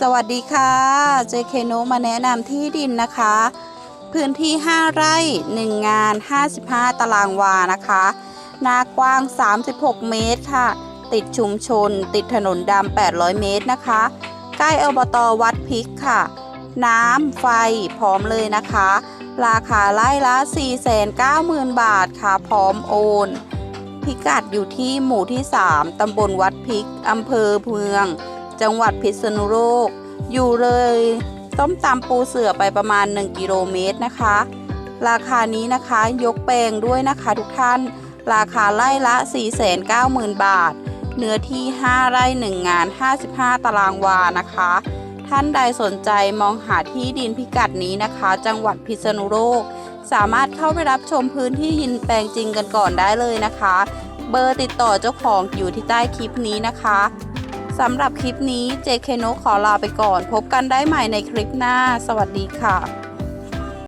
สวัสดีค่ะ เจเคโนมาแนะนำที่ดินนะคะ พื้นที่ 5 ไร่ 1 งาน 55 ตารางวานะคะนากว้าง 36 เมตรค่ะ ติดชุมชน ติดถนนดำ 800 เมตรนะคะ ใกล้อบตวัดพิกค่ะ น้ำไฟพร้อมเลยนะคะ ราคาไร่ละ 490,000 บาทค่ะ พร้อมโอนพิกัดอยู่ที่หมู่ที่ 3 ตำบลวัดพิก อำเภอเมือง จังหวัดพิษณุโลก อยู่เลยต้มตำปูเสือไปประมาณ 1 กิโลเมตรนะคะ ราคานี้นะคะยกแปลงด้วยนะคะทุกท่าน ราคาไร่ละ 490,000 บาท เนื้อที่ 5 ไร่ 1 งาน 55 ตารางวานะคะ ท่านใดสนใจมองหาที่ดินพิกัดนี้นะคะ จังหวัดพิษณุโลก สามารถเข้าไปรับชมพื้นที่ยินแปลงจริงกันก่อนได้เลยนะคะ เบอร์ติดต่อเจ้าของอยู่ที่ใต้คลิปนี้นะคะ สำหรับคลิปนี้ JK นกขอลาไปก่อน พบกันได้ใหม่ในคลิปหน้า สวัสดีค่ะ